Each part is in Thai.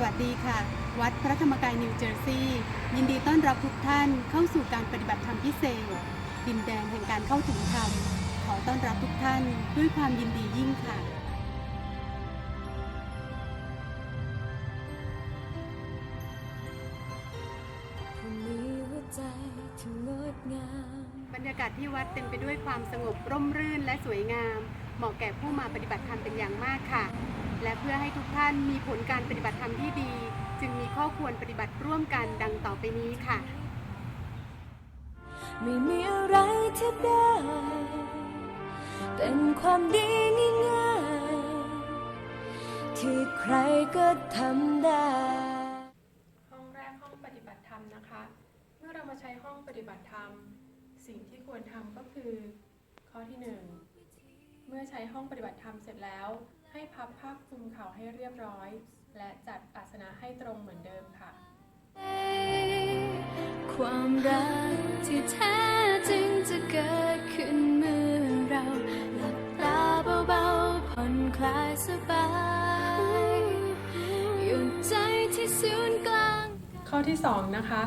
สวัสดีค่ะ วัดพระธรรมกายนิวเจอร์ซีย์ยินดีต้อนรับทุกท่านเข้าสู่การปฏิบัติธรรมพิเศษ ดินแดนแห่งการเข้าถึงธรรม ขอต้อนรับทุกท่านด้วยความยินดียิ่งค่ะากาศที่วัดเต็มไปด้วยความสงบร่มรื่นและสวยงาม เหมาะแก่ผู้มาปฏิบัติธรรมเป็นอย่างมากค่ะ และเพื่อให้ทุกท่านมีผลการปฏิบัติธรรมที่ดี จึงมีข้อควรปฏิบัติร่วมกันดังต่อไปนี้ค่ะ ไม่มีอะไรที่ได้ เป็นความดีง่ายๆที่ใครก็ทำได้ ห้องแรกห้องปฏิบัติธรรมนะคะ เมื่อเรามาใช้ห้องปฏิบัติธรรม สิ่งที่ควรทำก็คือ ข้อที่หนึ่งเมื่อใช้ห้องปฏิบัติธรรมเสร็จแล้ว ให้พับผ้าคลุมเข่าให้เรียบร้อย และจัดอาสนะให้ตรงเหมือนเดิมค่ะ ความรักที่แท้จริงจะเกิดขึ้นเมื่อเราหลับตาเบาๆผ่อนคลายสบายหยุดใจที่ศูนย์กลาง ข้อที่สองนะคะ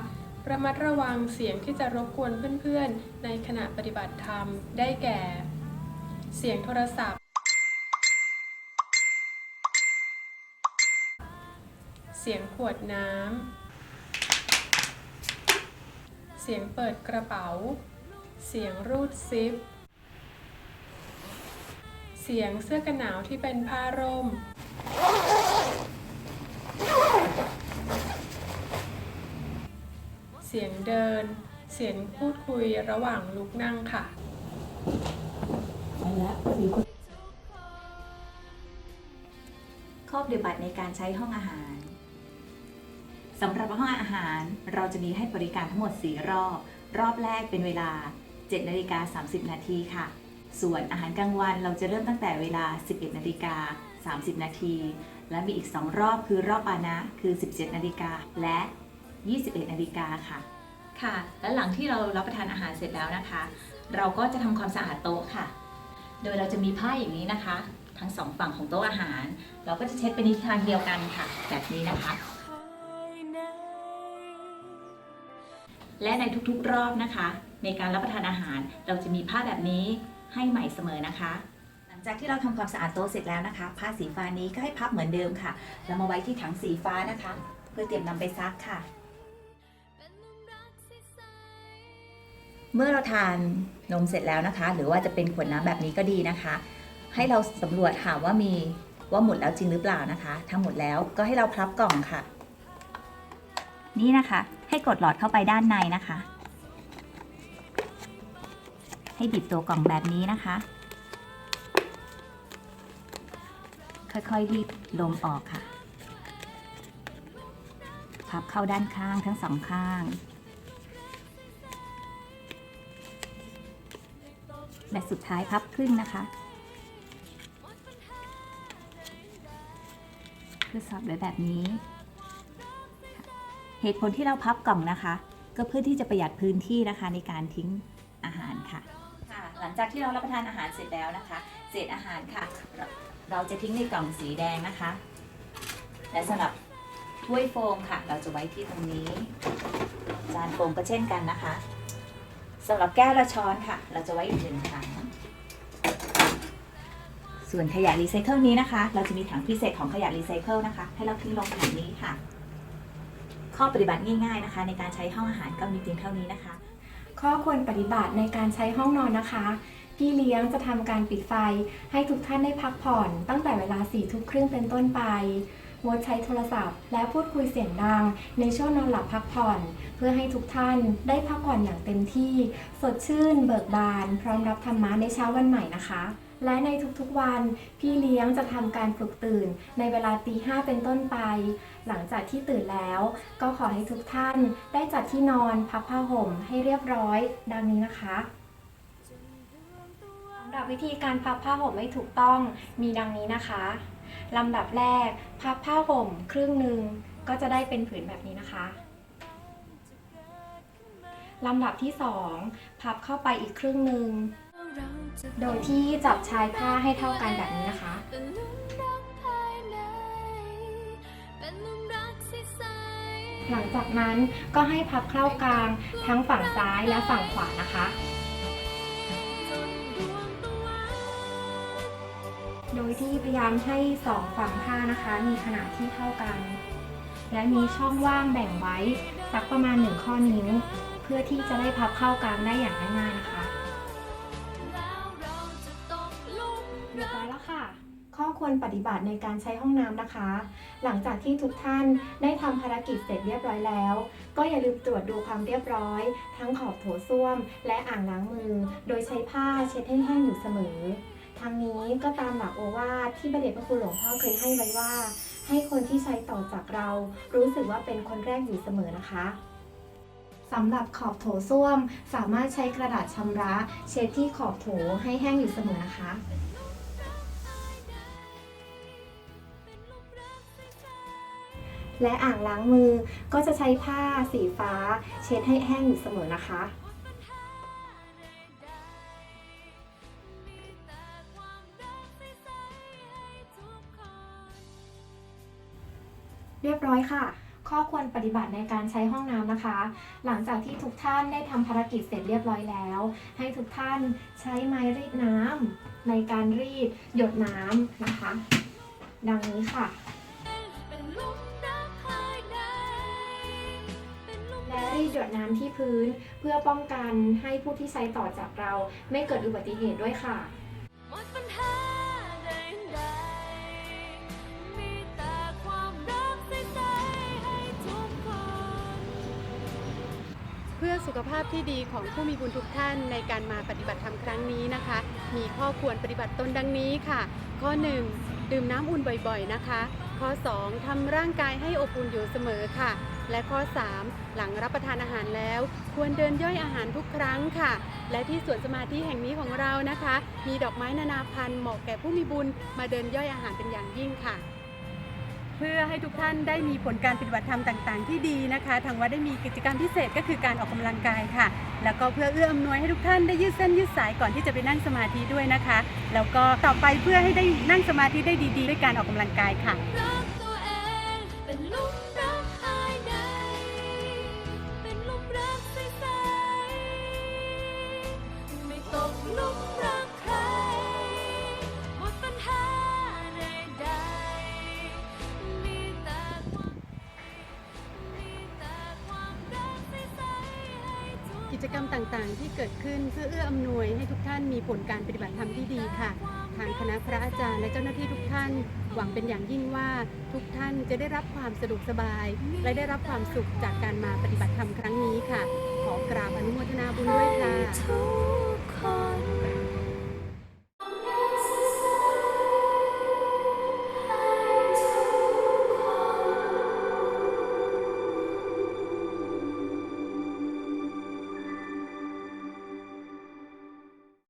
ระมัดระวังเสียงที่จะรบกวนเพื่อนๆ ในขณะปฏิบัติธรรมได้แก่ เสียงโทรศัพท์ เสียงขวดน้ำ เสียงเปิดกระเป๋า เสียงรูดซิป เสียงเสื้อกันหนาวที่เป็นผ้าร่ม เสียงเดิน เสียงพูดคุยระหว่างลุกนั่งค่ะข้อปฏิบัติในการใช้ห้องอาหารสำหรับห้องอาหารเราจะมีให้บริการทั้งหมด 4 รอบ รอบแรกเป็นเวลา 7 นาฬิกา 30 นาทีค่ะ ส่วนอาหารกลางวันเราจะเริ่มตั้งแต่เวลา 11 นาฬิกา 30 นาที และมีอีก 2 รอบคือรอบปานะคือ 17 นาฬิกาและ 21นาฬิกาค่ะ ค่ะ และหลังที่เรารับประทานอาหารเสร็จแล้วนะคะ เราก็จะทำความสะอาดโต๊ะค่ะ โดยเราจะมีผ้าอย่างนี้นะคะ ทั้งสองฝั่งของโต๊ะอาหาร เราก็จะเช็ดไปในทางเดียวกันค่ะ แบบนี้นะคะ และในทุกๆรอบนะคะ ในการรับประทานอาหารเราจะมีผ้าแบบนี้ให้ใหม่เสมอนะคะหลังจากที่เราทำความสะอาดโต๊ะเสร็จแล้วนะคะ ผ้าสีฟ้านี้ก็ให้พับเหมือนเดิมค่ะเรามาไว้ที่ถังสีฟ้านะคะ เพื่อเตรียมนำไปซักค่ะ เมื่อเราทานนมเสร็จแล้วนะคะ หรือว่าจะเป็นขวดน้ำแบบนี้ก็ดีนะคะ ให้เราสำรวจหาว่ามีว่าหมดแล้วจริงหรือเปล่านะคะ ถ้าหมดแล้วก็ให้เราพับกล่องค่ะ นี่นะคะ ให้กดหลอดเข้าไปด้านในนะคะ ให้บิดตัวกล่องแบบนี้นะคะ ค่อยๆรีบลมออกค่ะ พับเข้าด้านข้างทั้งสองข้าง และสุดท้ายพับครึ่งนะคะเพื่อสอดไว้แบบนี้ เหตุผลที่เราพับกล่องนะคะ ก็เพื่อที่จะประหยัดพื้นที่นะคะในการทิ้งอาหารค่ะค่ะ หลังจากที่เรารับประทานอาหารเสร็จแล้วนะคะ เศษอาหารค่ะ เรเราจะทิ้งในกล่องสีแดงนะคะ และสำหรับถ้วยโฟมค่ะ เราจะไว้ที่ตรงนี้ จานโฟมก็เช่นกันนะคะ สำหรับแก้วและช้อนค่ะ เราจะไว้อีกหนึ่งถัง ส่วนขยะรีไซเคิลนี้นะคะ เราจะมีถังพิเศษของขยะรีไซเคิลนะคะ ให้เราทิ้งลงถังนี้ค่ะ ข้อปฏิบัติง่ายๆนะคะ ในการใช้ห้องอาหารก็มีเพียงเท่านี้นะคะ ข้อควรปฏิบัติในการใช้ห้องนอนนะคะพี่เลี้ยงจะทำการปิดไฟให้ทุกท่านได้พักผ่อน ตั้งแต่เวลา4ทุ่มครึ่งเป็นต้นไป งดใช้โทรศัพท์ และพูดคุยเสียงดัง ในช่วงนอนหลับพักผ่อน เพื่อให้ทุกท่านได้พักผ่อนอย่างเต็มที่ สดชื่น เบิกบาน พร้อมรับธรรมะในเช้าวันใหม่นะคะและในทุกๆวัน พี่เลี้ยงจะทำการปลุกตื่น ในเวลาตีห้าเป็นต้นไป หลังจากที่ตื่นแล้ว ก็ขอให้ทุกท่านได้จัดที่นอนพับผ้าห่มให้เรียบร้อย ดังนี้นะคะสำหรับวิธีการพับผ้าห่มให้ถูกต้องมีดังนี้นะคะ ลำดับแรก พับผ้าห่มครึ่งหนึ่งก็จะได้เป็นผืนแบบนี้นะคะลำดับที่สองพับเข้าไปอีกครึ่งหนึ่ง โดยที่จับชายผ้าให้เท่ากันแบบนี้นะคะ หลังจากนั้นก็ให้พับเข้ากลางทั้งฝั่งซ้ายและฝั่งขวานะคะ ยที่พยายามให้สองฝั่งผ้านะคะ มีขนาดที่เท่ากัน และมีช่องว่างแบ่งไว้สักประมาณหนึ่งข้อนิ้ว เพื่อที่จะได้พับเข้ากลางได้อย่างง่ายๆนะคะเรียบร้อยแล้วค่ะข้อควรปฏิบัติในการใช้ห้องน้ำนะคะ หลังจากที่ทุกท่านได้ทำภารกิจเสร็จเรียบร้อยแล้ว ก็อย่าลืมตรวจดูความเรียบร้อย ทั้งขอบโถส้วม และอ่างล้างมือ โดยใช้ผ้าเช็ดให้แห้งอยู่เสมอ ทางนี้ก็ตามหลักโอวาทที่พระเดชพระคุณหลวงพ่อเคยให้ไว้ว่า ให้คนที่ใช้ต่อจากเรา รู้สึกว่าเป็นคนแรกอยู่เสมอนะคะสำหรับขอบโถส้วม สามารถใช้กระดาษชำระ เช็ดที่ขอบโถให้แห้งอยู่เสมอนะคะ และอ่างล้างมือก็จะใช้ผ้าสีฟ้า เช็ดให้แห้งอยู่เสมอนะคะ ค่ะ ข้อควรปฏิบัติในการใช้ห้องน้ำนะคะ หลังจากที่ทุกท่านได้ทำภารกิจเสร็จเรียบร้อยแล้ว ให้ทุกท่านใช้ไม้รีดน้ำในการรีดหยดน้ำนะคะ ดังนี้ค่ะและรีดหยดน้ำที่พื้นเพื่อป้องกันให้ผู้ที่ใช้ต่อจากเราไม่เกิดอุบัติเหตุด้วยค่ะ พื่อสุขภาพที่ดีของผู้มีบุญทุกท่านในการมาปฏิบัติธรรมครั้งนี้นะคะ มีข้อควรปฏิบัติตนดังนี้ค่ะ ข้อ 1 ดื่มน้ำอุ่นบ่อยๆนะคะ ข้อ 2ทำร่างกายให้อบอุ่นอยู่เสมอค่ะ และข้อ 3 หลังรับประทานอาหารแล้ว ควรเดินย่อยอาหารทุกครั้งค่ะ และที่สวนสมาธิแห่งนี้ของเรานะคะ มีดอกไม้นานาพันธุ์เหมาะแก่ผู้มีบุญมาเดินย่อยอาหารเป็นอย่างยิ่งค่ะ พื่อให้ทุกท่านได้มีผลการปฏิบัติธรรมต่างๆ ที่ดีนะคะ ทางวัดได้มีกิจกรรมพิเศษก็คือการออกกำลังกายค่ะ แล้วก็เพื่อเอื้ออำนวยให้ทุกท่านได้ยืดเส้นยืดสายก่อนที่จะไปนั่งสมาธิด้วยนะคะ แล้วก็ต่อไปเพื่อให้ได้นั่งสมาธิได้ดีๆ ด้วยการออกกำลังกายค่ะลุมรักภายในเป็นหลุมรัก ต่างๆ ที่เกิดขึ้นเพื่อเอื้ออำนวยให้ทุกท่านมีผลการปฏิบัติธรรมที่ดีค่ะ ทางคณะพระอาจารย์และเจ้าหน้าที่ทุกท่าน หวังเป็นอย่างยิ่งว่าทุกท่านจะได้รับความสะดวกสบาย และได้รับความสุขจากการมาปฏิบัติธรรมครั้งนี้ค่ะ ขอกราบอนุโมทนาบุญด้วยค่ะ